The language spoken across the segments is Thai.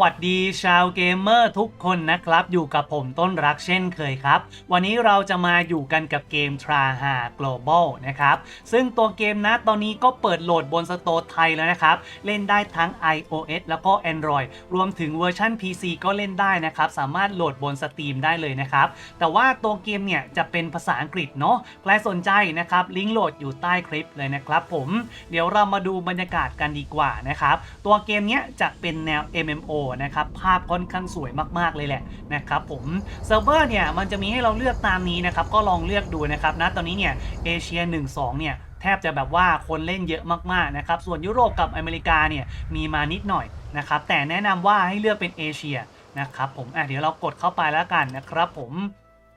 วัสดีชาวเกมเมอร์ทุกคนนะครับ อยู่กับผมต้นรักเช่นเคยครับ วันนี้เราจะมาอยู่กันกับเกม t r a h a Global นะครับ ซึ่งตัวเกมนะตอนนี้ก็เปิดโหลดบนสโตร์ไทยแล้วนะครับ เล่นได้ทั้ง iOS แล้วก็ Android รวมถึงเวอร์ชัน PC ก็เล่นได้นะครับ สามารถโหลดบน Steam ได้เลยนะครับ แต่ว่าตัวเกมเนี่ยจะเป็นภาษาอังกฤษเนาะใครสนใจนะครับลิงก์โหลดอยู่ใต้คลิปเลยนะครับผมเดี๋ยวเรามาดูบรรยากาศกันดีกว่านะครับตัวเกมเนี้ยจะเป็นแนว MMO นะครับภาพค่อนข้างสวยมากๆเลยแหละนะครับผมเซิร์ฟเวอร์เนี่ยมันจะมีให้เราเลือกตามนี้นะครับก็ลองเลือกดูนะครับนะตอนนี้เนี่ยเอเชีย1-2เนี่ยแทบจะแบบว่าคนเล่นเยอะมากๆนะครับส่วนยุโรปกับอเมริกาเนี่ยมีมานิดหน่อยนะครับแต่แนะนำว่าให้เลือกเป็นเอเชียนะครับผมอะเดี๋ยวเรากดเข้าไปแล้วกันนะครับผม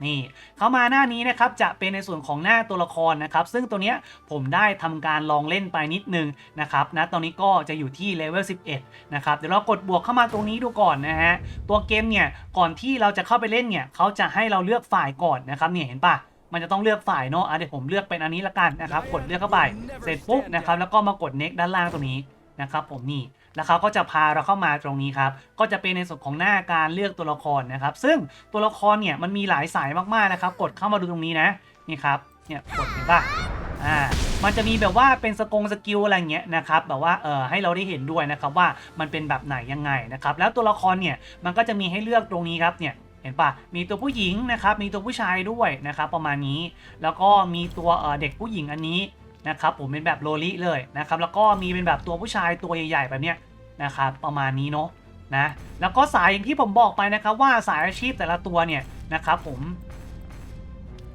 นี่เข้ามาหน้านี้นะครับจะเป็นในส่วนของหน้าตัวละครนะครับ ซึ่งตัวเนี้ยผมได้ทำการลองเล่นไปนิดนึงนะครับนะตอนนี้ก็จะอยู่ที่เลเวล11 นะครับเดี๋ยวเรากดบวกเข้ามาตรงนี้ดูก่อนนะฮะตัวเกมเนี่ยก่อนที่เราจะเข้าไปเล่นเนี่ยเขาจะให้เราเลือกฝ่ายก่อนนะครับเนี่ยเห็นปะมันจะต้องเลือกฝ่ายเนาะอะเดี๋ยวผมเลือกเป็นอันนี้ละกันนะครับกดเลือกเข้าไปเสร็จปุ๊บนะครับแล้วก็มากด next ด้านล่างตรงนี้นะครับผมนี่ แล้วเขาก็จะพาเราเข้ามาตรงนี้ครับ ก็จะเป็นในส่วนของหน้าการเลือกตัวละครนะครับ ซึ่งตัวละครเนี่ยมันมีหลายสายมากๆนะครับ กดเข้ามาดูตรงนี้นะนี่ครับเนี่ยกดเห็นป่ะอ่ามันจะมีแบบว่าเป็นสกงสกิลอะไรเงี้ยนะครับแบบว่าเออให้เราได้เห็นด้วยนะครับว่ามันเป็นแบบไหนยังไงนะครับแล้วตัวละครเนี่ยมันก็จะมีให้เลือกตรงนี้ครับเนี่ยเห็นปะมีตัวผู้หญิงนะครับ มีตัวผู้ชายด้วยนะครับ ประมาณนี้ แล้วก็มีตัวเเด็กผู้หญิงอันนี้ นะครับผมเป็นแบบโลลิเลยนะครับแล้วก็มีเป็นแบบตัวผู้ชายตัวใหญ่ๆแบบเนี้ยนะครับประมาณนี้เนาะนะแล้วก็สายอย่างที่ผมบอกไปนะครับว่าสายอาชีพแต่ละตัวเนี่ยนะครับผม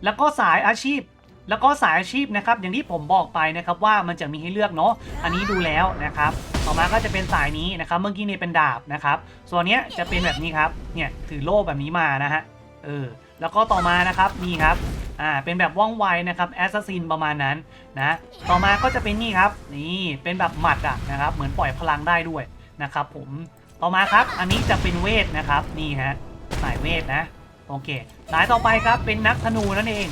แล้วก็สายอาชีพแล้วก็สายอาชีพนะครับอย่างที่ผมบอกไปนะครับว่ามันจะมีให้เลือกเนาะอันนี้ดูแล้วนะครับต่อมาก็จะเป็นสายนี้นะครับเมื่อกี้นี่เป็นดาบนะครับส่วนเนี้ยจะเป็นแบบนี้ครับเนี่ยถือโล่แบบนี้มานะฮะเออแล้วก็ต่อมานะครับนี่ครับ อ่าเป็นแบบว่องไวนะครับแอสซัสซินประมาณนั้นนะต่อมาก็จะเป็นนี่ครับนี่เป็นแบบหมัดอะนะครับเหมือนปล่อยพลังได้ด้วยนะครับผมต่อมาครับอันนี้จะเป็นเวทนะครับนี่ฮะสายเวทนะโอเคสายต่อไปครับเป็นนักธนูนั่นเอง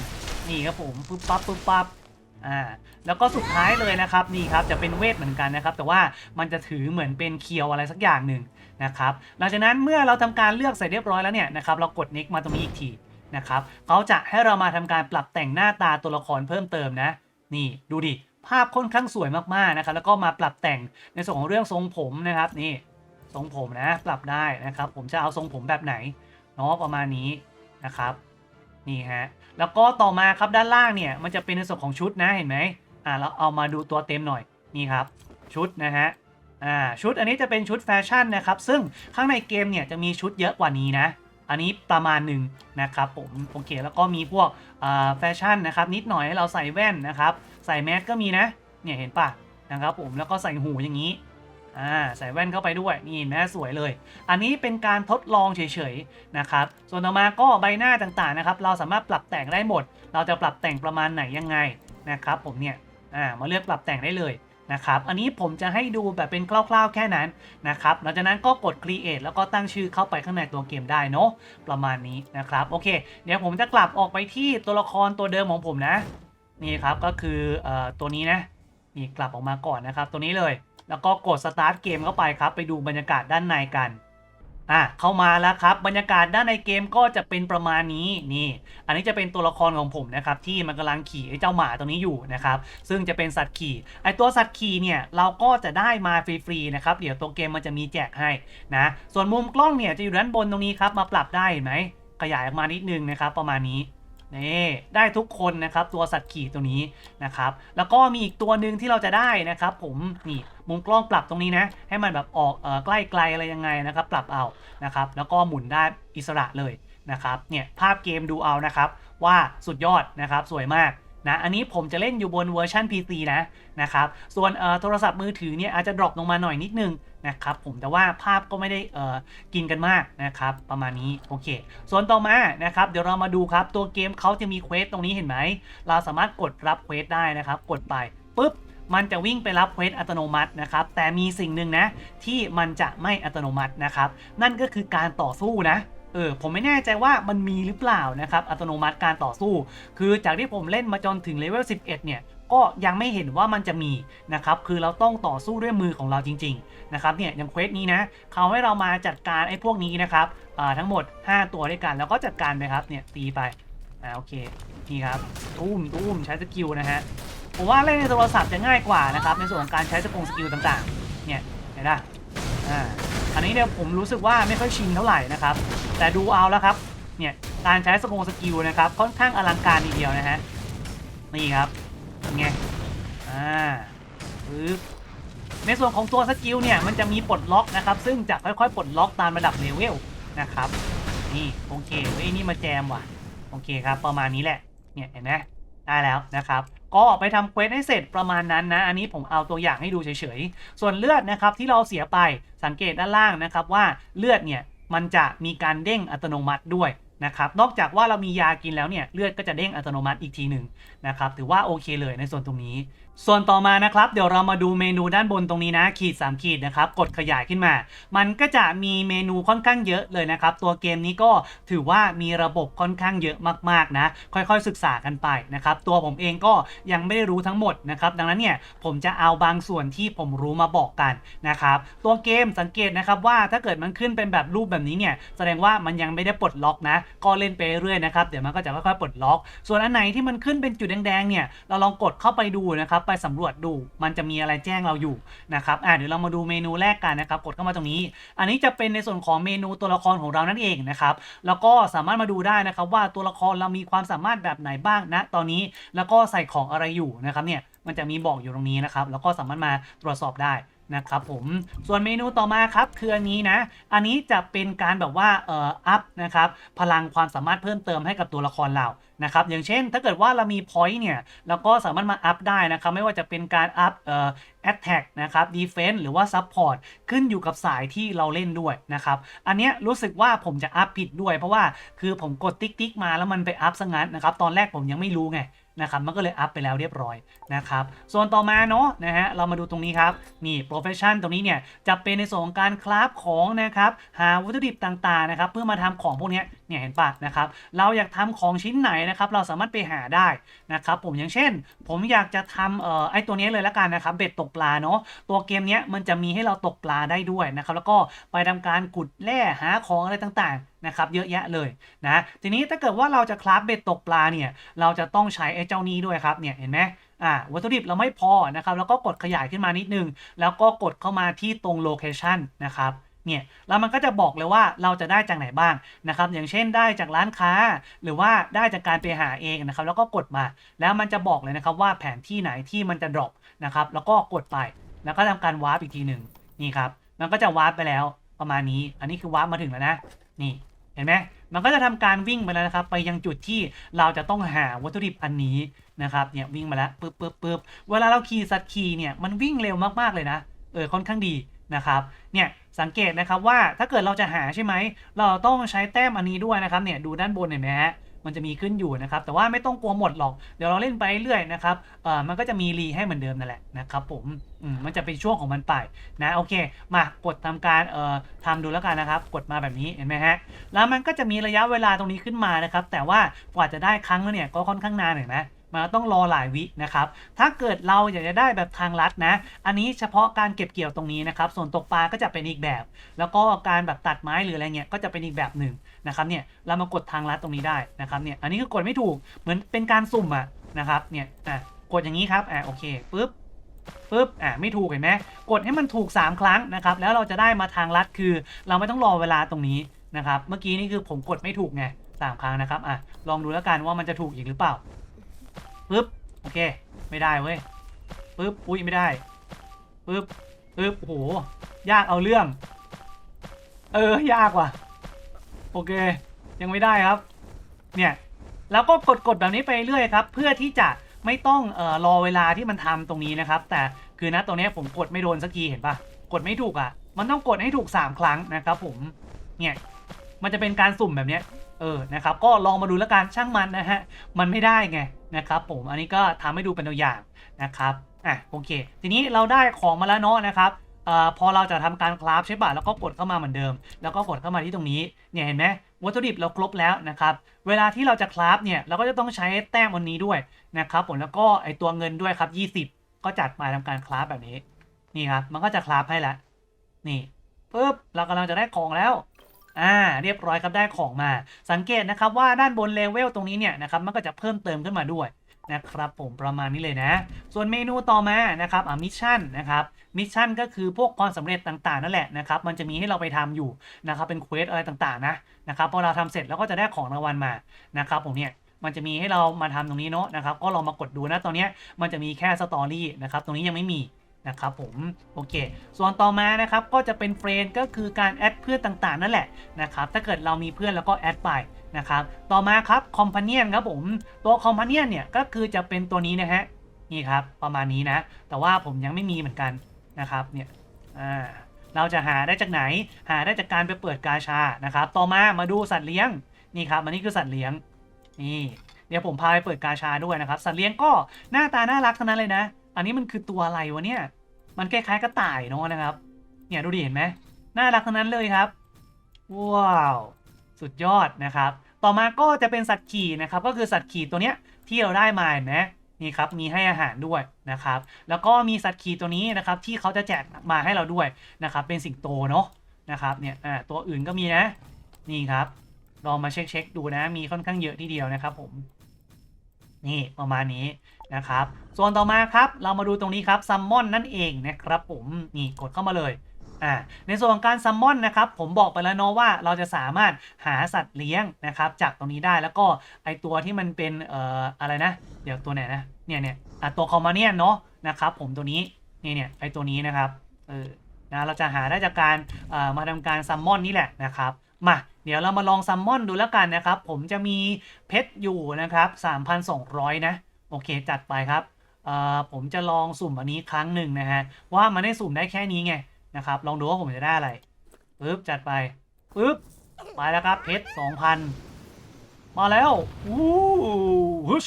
นี่ครับผมปึ๊บปั๊บปึ๊บปั๊บอ่าแล้วก็สุดท้ายเลยนะครับนี่ครับจะเป็นเวทเหมือนกันนะครับ แต่ว่ามันจะถือเหมือนเป็นเคียวอะไรสักอย่างหนึ่งนะครับหลังจากนั้นเมื่อเราทำการเลือกเสร็จเรียบร้อยแล้วเนี่ยนะครับเรากด next มาตรงนี้อีกที นะครับเขาจะให้เรามาทำการปรับแต่งหน้าตาตัวละครเพิ่มเติมนะ นี่ดูดิภาพค่อนข้างสวยมากๆนะครับแล้วก็มาปรับแต่งในส่วนของเรื่องทรงผมนะครับนี่ทรงผมนะปรับได้นะครับ ผมจะเอาทรงผมแบบไหนเนาะประมาณนี้นะครับนี่ฮะแล้วก็ต่อมาครับด้านล่างเนี่ยมันจะเป็นในส่วนของชุดนะเห็นไหมอ่าเราเอามาดูตัวเต็มหน่อยนี่ครับชุดนะฮะอ่าชุดอันนี้จะเป็นชุดแฟชั่นนะครับซึ่งข้างในเกมเนี่ยจะมีชุดเยอะกว่านี้นะ อันนี้ประมาณหนึ่งนะครับผมโอเคแล้วก็มีพวกแฟชั่นนะครับนิดหน่อยให้เราใส่แว่นนะครับ ใส่แมสก็มีนะเนี่ยเห็นปะนะครับผมแล้วก็ใส่หูอย่างนี้อ่าใส่แว่นเข้าไปด้วยนี่นะสวยเลย อันนี้เป็นการทดลองเฉยๆนะครับส่วนต่อมาก็ใบหน้าต่างๆนะครับ เราสามารถปรับแต่งได้หมด เราจะปรับแต่งประมาณไหนยังไงนะครับผมเนี่ยอ่ามาเลือกปรับแต่งได้เลย นะครับ อันนี้ผมจะให้ดูแบบเป็นคร่าวๆแค่นั้นนะครับ หลังจากนั้นก็กด create แล้วก็ตั้งชื่อเข้าไปข้างในตัวเกมได้เนาะ ประมาณนี้นะครับ โอเค เดี๋ยวผมจะกลับออกไปที่ตัวละครตัวเดิมของผมนะ นี่ครับ ก็คือออตัวนี้นะ นี่กลับออกมาก่อนนะครับ ตัวนี้เลย แล้วก็กด start เกมเข้าไปครับ ไปดูบรรยากาศด้านในกัน อะเข้ามาแล้วครับ บรรยากาศด้านในเกมก็จะเป็นประมาณนี้นี่ อันนี้จะเป็นตัวละครของผมนะครับที่มันกำลังขี่ไอ้เจ้าหมาตัวนี้อยู่นะครับซึ่งจะเป็นสัตว์ขี่ไอ้ตัวสัตว์ขี่เนี่ยเราก็จะได้มาฟรีๆนะครับเดี๋ยวตัวเกมมันจะมีแจกให้นะส่วนมุมกล้องเนี่ยจะอยู่ด้านบนตรงนี้ครับมาปรับได้เห็นไหมขยายออกมานิดนึงนะครับประมาณนี้ นี่ได้ทุกคนนะครับตัวสัตว์ขี่ตัวนี้นะครับแล้วก็มีอีกตัวหนึ่งที่เราจะได้นะครับ ผมนี่มุมกล้องปรับตรงนี้นะ ให้มันแบบออกเออใกล้ไกลอะไรยังไงนะครับ ปรับเอานะครับ แล้วก็หมุนได้อิสระเลยนะครับเนี่ยภาพเกมดูเอานะครับว่าสุดยอดนะครับสวยมากนะอันนี้ผมจะเล่นอยู่บนเวอร์ชัน PC นะนะครับส่วนโทรศัพท์มือถือเนี่ยอาจจะดรอปลงมาหน่อยนิดนึง นะครับผมแต่ว่าภาพก็ไม่ได้เอ่อกินกันมากนะครับประมาณนี้โอเค ส่วนต่อมานะครับเดี๋ยวเรามาดูครับตัวเกมเขาจะมีเควสตรงนี้เห็นไหมเราสามารถกดรับเควสได้นะครับกดไปปุ๊บมันจะวิ่งไปรับเควสอัตโนมัตินะครับ แต่มีสิ่งหนึ่งนะ ที่มันจะไม่อัตโนมัตินะครับ นั่นก็คือการต่อสู้นะเออผมไม่แน่ใจว่ามันมีหรือเปล่านะครับ อัตโนมัติการต่อสู้ คือจากที่ผมเล่นมาจนถึงเลเวล11 เนี่ย ก็ยังไม่เห็นว่ามันจะมีนะครับคือเราต้องต่อสู้ด้วยมือของเราจริงๆนะครับเนี่ยอย่างเควสนี้นะเขาให้เรามาจัดการไอ้พวกนี้นะครับทั้งหมด 5 ตัวด้วยกันแล้วก็จัดการไปครับเนี่ยตีไปอ่าโอเคนี่ครับตุ้มตุ้มใช้สกิลนะฮะผมว่าเล่นในโทรศัพท์จะง่ายกว่านะครับในส่วนของการใช้สกงสกิลต่างๆเนี่ยเห็นไหมอ่าอันนี้เนี่ยผมรู้สึกว่าไม่ค่อยชินเท่าไหร่นะครับแต่ดูเอาแล้วครับเนี่ยการใช้สกงสกิลนะครับค่อนข้างอลังการทีเดียวนะฮะนี่ครับ ไงอ่าปึ๊บในส่วนของตัวสกิลเนี่ยมันจะมีปลดล็อกนะครับ ซึ่งจะค่อยๆปลดล็อกตามระดับเลเวลนะครับนี่โอเคเฮ้ยนี่มาแจมว่ะโอเคครับ ประมาณนี้แหละเนี่ยเห็นไหมได้แล้วนะครับ ก็ไปทำเควสให้เสร็จประมาณนั้นนะ อันนี้ผมเอาตัวอย่างให้ดูเฉยๆ ส่วนเลือดนะครับที่เราเสียไปสังเกตด้านล่างนะครับว่าเลือดเนี่ยมันจะมีการเด้งอัตโนมัติด้วย นะครับนอกจากว่าเรามียากินแล้วเนี่ยเลือดก็จะเด้งอัตโนมัติอีกทีหนึ่งนะครับถือว่าโอเคเลยในส่วนตรงนี้ ส่วนต่อมานะครับเดี๋ยวเรามาดูเมนูด้านบนตรงนี้นะขีด 3 ขีดนะครับกดขยายขึ้นมา มันก็จะมีเมนูค่อนข้างเยอะเลยนะครับ ตัวเกมนี้ก็ถือว่ามีระบบค่อนข้างเยอะมากๆนะ ค่อยๆศึกษากันไปนะครับ ตัวผมเองก็ยังไม่ได้รู้ทั้งหมดนะครับ ดังนั้นเนี่ยผมจะเอาบางส่วนที่ผมรู้มาบอกกันนะครับตัวเกมสังเกตนะครับว่าถ้าเกิดมันขึ้นเป็นแบบรูปแบบนี้เนี่ยแสดงว่ามันยังไม่ได้ปลดล็อกนะ ก็เล่นไปเรื่อยนะครับเดี๋ยวมันก็จะค่อยๆปลดล็อก ส่วนอันไหนที่มันขึ้นเป็นจุดแดงๆเนี่ยเราลองกดเข้าไปดูนะครับไปสำรวจดู มันจะมีอะไรแจ้งเราอยู่นะครับอ่าเดี๋ยวเรามาดูเมนูแรกกันนะครับ กดเข้ามาตรงนี้ อันนี้จะเป็นในส่วนของเมนูตัวละครของเรานั่นเองนะครับ แล้วก็สามารถมาดูได้นะครับว่าตัวละครเรามีความสามารถแบบไหนบ้างนะตอนนี้ แล้วก็ใส่ของอะไรอยู่นะครับเนี่ย มันจะมีบอกอยู่ตรงนี้นะครับ แล้วก็สามารถมาตรวจสอบได้นะครับผมส่วนเมนูต่อมาครับคืออันนี้นะ อันนี้จะเป็นการแบบว่าเอ่ออัพนะครับพลังความสามารถเพิ่มเติมให้กับตัวละครเรานะครับอย่างเช่น ถ้าเกิดว่าเรามี point เนี่ยเราก็สามารถมาอัพได้นะครับไม่ว่าจะเป็นการอัพเอ่อ attack นะครับ defense หรือว่า support ขึ้นอยู่กับสายที่เราเล่นด้วยนะครับอันเนี้ยรู้สึกว่าผมจะอัพผิดด้วย เพราะว่าคือผมกดติ๊กติ๊กมาแล้วมันไปอัพซะงั้นนะครับตอนแรกผมยังไม่รู้ไง นะครับมันก็เลยอัพไปแล้วเรียบร้อยนะครับส่วนต่อมาเนาะนะฮะเรามาดูตรงนี้ครับนี่ profession ตรงนี้เนี่ยจะเป็นในส่วนของการคราฟของนะครับหาวัตถุดิบต่างๆนะครับเพื่อมาทำของพวกนี้ เนี่ยเห็นปะนะครับ เราอยากทำของชิ้นไหนนะครับ เราสามารถไปหาได้นะครับ ผมอย่างเช่น ผมอยากจะทำเอ่อไอตัวนี้เลยละกันนะครับ เบ็ดตกปลาเนาะตัวเกมเนี้ยมันจะมีให้เราตกปลาได้ด้วยนะครับ แล้วก็ไปทำการขุดแร่หาของอะไรต่างๆนะครับเยอะแยะเลยนะทีนี้ถ้าเกิดว่าเราจะคราฟเบ็ดตกปลาเนี่ยเราจะต้องใช้ไอ้เจ้านี้ด้วยครับเนี่ยเห็นไหมอ่าวัตถุดิบเราไม่พอนะครับแล้วก็กดขยายขึ้นมานิดนึง แล้วก็กดเข้ามาที่ตรงโลเคชันนะครับ เนี่ยแล้วมันก็จะบอกเลยว่าเราจะได้จากไหนบ้างนะครับอย่างเช่นได้จากร้านค้า หรือว่าได้จากการไปหาเองนะครับแล้วก็กดมา แล้วมันจะบอกเลยนะครับว่าแผนที่ไหนที่มันจะดรอปนะครับแล้วก็กดไปแล้วก็ทำการวาร์ปอีกทีหนึ่งนี่ครับมันก็จะวาร์ปไปแล้วประมาณนี้ อันนี้คือวาร์ปมาถึงแล้วนะนี่เห็นไหมมันก็จะทำการวิ่งไปแล้วนะครับ ไปยังจุดที่เราจะต้องหาวัตถุดิบอันนี้นะครับเนี่ยวิ่งมาแล้วปึ๊บปึ๊บปึ๊บเวลาเราขี่สัตว์ขี่เนี่ยมันวิ่งเร็วมากๆเลยนะเออค่อนข้างดี นะครับเนี่ยสังเกตนะครับว่าถ้าเกิดเราจะหาใช่ไหม เราต้องใช้แต้มอันนี้ด้วยนะครับเนี่ยดูด้านบนเห็นไหมฮะมันจะมีขึ้นอยู่นะครับ แต่ว่าไม่ต้องกลัวหมดหรอก เดี๋ยวเราเล่นไปเรื่อยนะครับเอ่อมันก็จะมีรีให้เหมือนเดิมนั่นแหละนะครับผมอืมมันจะเป็นช่วงของมันไปนะโอเค มากดทำการเอ่อทำดูแล้วกันนะครับ กดมาแบบนี้เห็นไหมฮะแล้วมันก็จะมีระยะเวลาตรงนี้ขึ้นมานะครับ แต่ว่ากว่าจะได้ครั้งแล้วเนี่ยก็ค่อนข้างนานเห็นไหม มันต้องรอหลายวินะครับ ถ้าเกิดเราอยากจะได้แบบทางลัดนะ อันนี้เฉพาะการเก็บเกี่ยวตรงนี้นะครับ ส่วนตกปลาก็จะเป็นอีกแบบ แล้วก็การแบบตัดไม้หรืออะไรเงี้ยก็จะเป็นอีกแบบหนึ่งนะครับเนี่ยเรามากดทางลัดตรงนี้ได้นะครับเนี่ยอันนี้คือกดไม่ถูกเหมือนเป็นการสุ่มอะนะครับเนี่ยอะกดอย่างนี้ครับอะโอเคปึ๊บปึ๊บ อะไม่ถูกเห็นไหมกดให้มันถูก 3 ครั้งนะครับ แล้วเราจะได้มาทางลัดคือ เราไม่ต้องรอเวลาตรงนี้นะครับ เมื่อกี้นี่คือผมกดไม่ถูกไงสามครั้งนะครับ อะ ลองดูแล้วกันว่ามันจะถูกอีกหรือเปล่า ปึ๊บโอเค ไม่ได้เว้ยปึ๊บอุ้ยไม่ได้ปึ๊บปึ๊บโอ้โหยากเอาเรื่อง เออยากว่ะ โอเค ยังไม่ได้ครับ เนี่ยแล้วก็กดกดแบบนี้ไปเรื่อยครับ เพื่อที่จะไม่ต้องเอ่อรอเวลาที่มันทำตรงนี้นะครับ แต่คือนะตรงนี้ผมกดไม่โดนสักทีเห็นปะกดไม่ถูกอะ มันต้องกดให้ถูก 3 ครั้งนะครับผมเนี่ยมันจะเป็นการสุ่มแบบเนี้ย เออนะครับก็ลองมาดูแล้วกันช่างมันนะฮะมันไม่ได้ไงนะครับผมอันนี้ก็ทำให้ดูเป็นตัวอย่างนะครับอะโอเค ทีนี้เราได้ของมาแล้วเนาะนะครับเอ่อพอเราจะทำการคราฟใช่ป่ะแล้วก็กดเข้ามาเหมือนเดิม แล้วก็กดเข้ามาที่ตรงนี้เนี่ยเห็นไหมวัตถุดิบเราครบแล้วนะครับเวลาที่เราจะคราฟเนี่ยเราก็จะต้องใช้แต้มวันนี้ด้วยนะครับผมแล้วก็ไอตัวเงินด้วยครับ 20 ก็จัดมาทำการคราฟแบบนี้นี่ครับมันก็จะคราฟให้ละนี่ปุ๊บเรากำลังจะได้ของแล้ว อ่าเรียบร้อยครับได้ของมา สังเกตนะครับว่าด้านบนเลเวลตรงนี้เนี่ยนะครับมันก็จะเพิ่มเติมขึ้นมาด้วยนะครับผมประมาณนี้เลยนะ ส่วนเมนูต่อมานะครับอ่ามิชชั่นนะครับมิชชั่นก็คือพวกความสำเร็จต่างๆนั่นแหละนะครับมันจะมีให้เราไปทำอยู่นะครับเป็นเควสอะไรต่างๆนะนะครับพอเราทำเสร็จแล้วก็จะได้ของรางวัลมานะครับผมเนี่ยมันจะมีให้เรามาทำตรงนี้เนาะนะครับก็ลองมากดดูนะตอนนี้มันจะมีแค่สตอรี่นะครับตรงนี้ยังไม่มี นะครับผมโอเค ส่วนต่อมานะครับก็จะเป็นเฟรนก็คือการแอดเพื่อนต่างๆ นั่นแหละนะครับถ้าเกิดเรามีเพื่อนแล้วก็แอดไปนะครับต่อมาครับคอมพานียนครับผมตัวคอมพานียนเนี่ยก็คือจะเป็นตัวนี้นะฮะนี่ครับประมาณนี้นะ แต่ว่าผมยังไม่มีเหมือนกันนะครับเนี่ยอ่าเราจะหาได้จากไหนหาได้จากการไปเปิดกาชานะครับต่อมามาดูสัตว์เลี้ยงนี่ครับอันนี้คือสัตว์เลี้ยงนี่เดี๋ยวผมพาไปเปิดกาชาด้วยนะครับ สัตว์เลี้ยงก็หน้าตาน่ารักทั้งนั้นเลยนะ อันนี้มันคือตัวอะไรวะเนี่ย มันคล้ายๆกระต่ายเนาะนะครับ เนี่ยดูดิเห็นไหมน่ารักทั้งนั้นเลยครับ ว้าว สุดยอดนะครับ ต่อมาก็จะเป็นสัตว์ขี่นะครับ ก็คือสัตว์ขี่ตัวเนี้ยที่เราได้มาเห็นไหมนี่ครับ มีให้อาหารด้วยนะครับ แล้วก็มีสัตว์ขี่ตัวนี้นะครับ ที่เขาจะแจกมาให้เราด้วยนะครับ เป็นสิงโตเนาะนะครับ เนี่ยอ่าตัวอื่นก็มีนะ นี่ครับ ลองมาเช็คๆดูนะ มีค่อนข้างเยอะทีเดียวนะครับผม นี่ประมาณนี้นะครับ ส่วนต่อมาครับเรามาดูตรงนี้ครับซัมมอนนั่นเองนะครับผมนี่กดเข้ามาเลยอ่าในส่วนของการซัมมอนนะครับผมบอกไปแล้วเนาะว่าเราจะสามารถหาสัตว์เลี้ยงนะครับจากตรงนี้ได้แล้วก็ไอตัวที่มันเป็นเอ่ออะไรนะ เดี๋ยวตัวไหนนะเนี่ยเนี่ยอะตัวคอมมาเนียนเนาะนะครับผมตัวนี้นี่เนี่ยไอตัวนี้นะครับเออนะเราจะหาได้จากการเอ่อมาทำการซัมมอนนี่แหละนะครับมา เดี๋ยวเรามาลองซัมมอนดูแล้วกันนะครับ ผมจะมีเพชรอยู่นะครับ3,200 นะ โอเคจัดไปครับผมจะลองสุ่มอันนี้ครั้งหนึ่งนะฮะ ว่ามันได้สุ่มได้แค่นี้ไงนะครับ ลองดูว่าผมจะได้อะไรปึ๊บจัดไปปึ๊บไปแล้วครับเพชรสองพันมาแล้วอู้ฮึช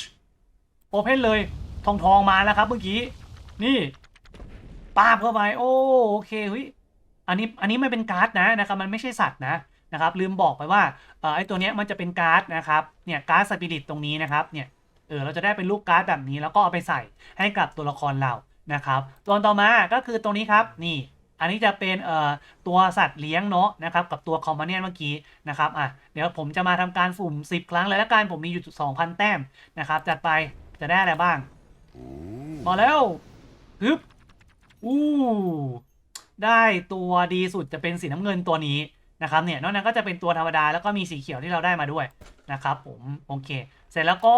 โอเพนเลยทองทองมาแล้วครับเมื่อกี้ นี่ปาบเข้าไปโอ้โอเคเฮ้ยอันนี้อันนี้ไม่เป็นการ์ดนะนะครับ มันไม่ใช่สัตว์นะ นะครับลืมบอกไปว่าเอ่อไอตัวเนี้ยมันจะเป็นการ์ดนะครับเนี่ยการ์ดสปิริตตรงนี้นะครับเนี่ยเออเราจะได้เป็นลูกการ์ดแบบนี้แล้วก็เอาไปใส่ให้กับตัวละครเรานะครับตัวต่อมาก็คือตรงนี้ครับนี่อันนี้จะเป็นเอ่อตัวสัตว์เลี้ยงเนาะนะครับกับตัวคอมมานเนียนเมื่อกี้นะครับอะเดี๋ยวผมจะมาทำการสุ่ม 10 ครั้งเลยละกันผมมีอยู่2,000 แต้มนะครับจัดไปจะได้อะไรบ้างมาแล้วฮึบอู้ได้ตัวดีสุดจะเป็นสีน้ำเงินตัวนี้ นะครับเนี่ยนอกนั้นก็จะเป็นตัวธรรมดาแล้วก็มีสีเขียวที่เราได้มาด้วยนะครับผมโอเค เสร็จแล้วก็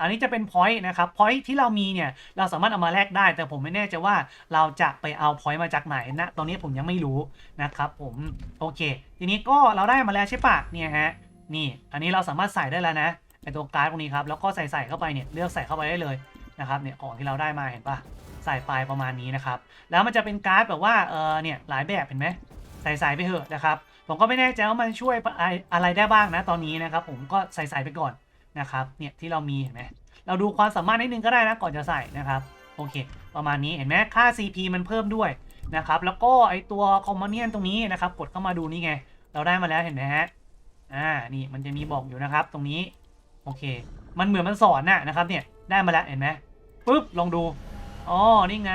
อันนี้จะเป็น point นะครับ point ที่เรามีเนี่ยเราสามารถเอามาแลกได้ แต่ผมไม่แน่ใจว่าเราจะไปเอา point มาจากไหนนะตอนนี้ผมยังไม่รู้นะครับผมโอเค ทีนี้ก็เราได้มาแล้วใช่ปะเนี่ยฮะนี่ อันนี้เราสามารถใส่ได้แล้วนะไอตัวการ์ดพวกนี้ครับแล้วก็ใส่ใส่เข้าไปเนี่ยเลือกใส่เข้าไปได้เลยนะครับเนี่ยของที่เราได้มาเห็นปะใส่ไปประมาณนี้นะครับแล้วมันจะเป็นการ์ดแบบว่าเออเนี่ยหลายแบบเห็นไหมใส่ใส่ไปเถอะนะครับ ผมก็ไม่แน่ใจว่ามันช่วยอะไรได้บ้างนะตอนนี้นะครับ ผมก็ใส่ใส่ไปก่อนนะครับเนี่ยที่เรามีเห็นไหมเราดูความสามารถนิดนึงก็ได้นะก่อนจะใส่นะครับโอเค ประมาณนี้เห็นไหมค่า CP มันเพิ่มด้วยนะครับแล้วก็ไอตัวคอมมานเนียนตรงนี้นะครับกดเข้ามาดูนี่ไง เราได้มาแล้วเห็นไหมฮะอ่านี่มันจะมีบอกอยู่นะครับ ตรงนี้โอเค มันเหมือนมันสอนน่ะนะครับเนี่ยได้มาแล้วเห็นไหมปุ๊บลองดูอ๋อนี่ไง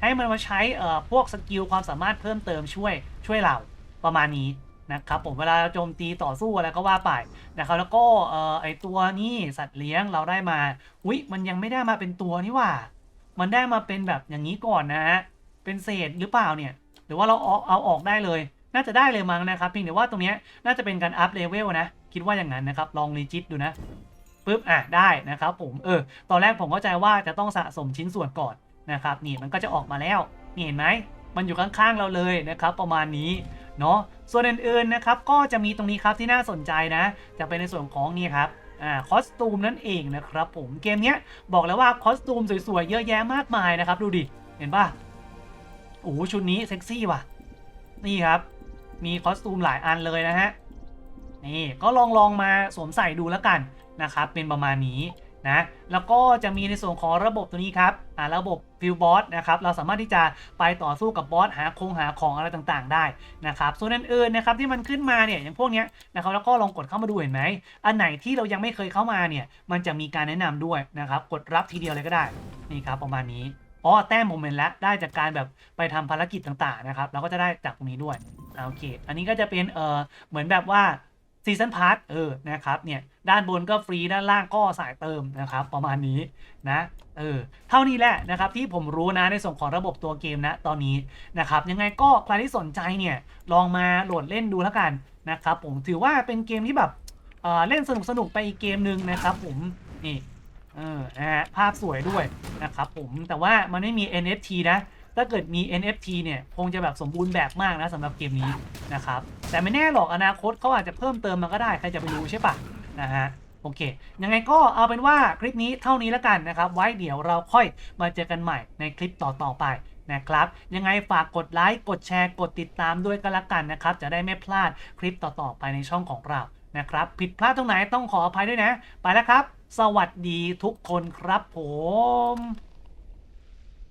ให้มันมาใช้เอ่อพวกสกิลความสามารถเพิ่มเติมช่วยช่วยเราประมาณนี้ นะครับผมเวลาโจมตีต่อสู้อะไรก็ว่าไปนะครับแล้วก็เอ่อไอตัวนี้สัตว์เลี้ยงเราได้มาอุ้ยมันยังไม่ได้มาเป็นตัวนี่ว่า มันได้มาเป็นแบบอย่างนี้ก่อนนะฮะเป็นเศษหรือเปล่าเนี่ย หรือว่าเราเอาเอาออกได้เลย น่าจะได้เลยมั้งนะครับเพียงแต่ว่าตรงนี้น่าจะเป็นการอัพเลเวลนะ คิดว่าอย่างนั้นนะครับลองรีจิตดูนะปุ๊บอะได้นะครับผมเออตอนแรกผมเข้าใจว่าจะต้องสะสมชิ้นส่วนก่อนนะครับนี่มันก็จะออกมาแล้วนี่เห็นไหมมันอยู่ข้างๆเราเลยนะครับประมาณนี้ เนาะส่วนอื่นๆนะครับก็จะมีตรงนี้ครับที่น่าสนใจนะ จะเป็นในส่วนของนี่ครับอ่าคอสตูมนั่นเองนะครับผมเกมเนี้ยบอกแล้วว่าคอสตูมสวยๆเยอะแยะมากมายนะครับดูดิ เห็นป่ะโอ้ชุดนี้เซ็กซี่ว่ะ นี่ครับ มีคอสตูมหลายอันเลยนะฮะนี่ก็ลองลองมาสวมใส่ดูแล้วกันนะครับเป็นประมาณนี้ นะแล้วก็จะมีในส่วนของระบบตัวนี้ครับอ่าระบบฟิลบอสนะครับเราสามารถที่จะไปต่อสู้กับบอสหาคงหาของอะไรต่างๆ ได้นะครับส่วนอื่นๆนะครับที่มันขึ้นมาเนี่ยอย่างพวกเนี้ยนะครับแล้วก็ลองกดเข้ามาดูเห็นไหมอันไหนที่เรายังไม่เคยเข้ามาเนี่ยมันจะมีการแนะนำด้วยนะครับกดรับทีเดียวเลยก็ได้นี่ครับประมาณนี้อ๋อแต้มโมเมนต์แล้วได้จากการแบบไปทำภารกิจต่างๆนะครับเราก็จะได้จากตรงนี้ด้วยอ่าโอเค อันนี้ก็จะเป็นเออเหมือนแบบว่า ซีซันพาร์ทเออนะครับเนี่ยด้านบนก็ฟรีด้านล่างก็สายเติมนะครับประมาณนี้นะเออเท่านี้แหละนะครับที่ผมรู้นะในส่วนของระบบตัวเกมนะตอนนี้นะครับยังไงก็ใครที่สนใจเนี่ยลองมาโหลดเล่นดูแล้วกันนะครับผมถือว่าเป็นเกมที่แบบเออเล่นสนุกสนุกๆไปอีกเกมหนึ่งนะครับผมนี่เออนะฮะภาพสวยด้วยนะครับผมแต่ว่ามันไม่มี NFT นะ ถ้าเกิดมี NFT เนี่ยคงจะแบบสมบูรณ์แบบมากนะสำหรับเกมนี้นะครับแต่ไม่แน่หรอกอนาคตเขาอาจจะเพิ่มเติมมันก็ได้ใครจะไปรู้ใช่ปะนะฮะโอเค ยังไงก็เอาเป็นว่าคลิปนี้เท่านี้แล้วกันนะครับ ไว้เดี๋ยวเราค่อยมาเจอกันใหม่ในคลิปต่อๆไปนะครับ ยังไงฝากกดไลค์ กดแชร์ กดติดตามด้วยก็แล้วกันนะครับ จะได้ไม่พลาดคลิปต่อๆไปในช่องของเรา นะครับ ผิดพลาดตรงไหนต้องขออภัยด้วยนะ ไปแล้วครับ สวัสดีทุกคนครับผม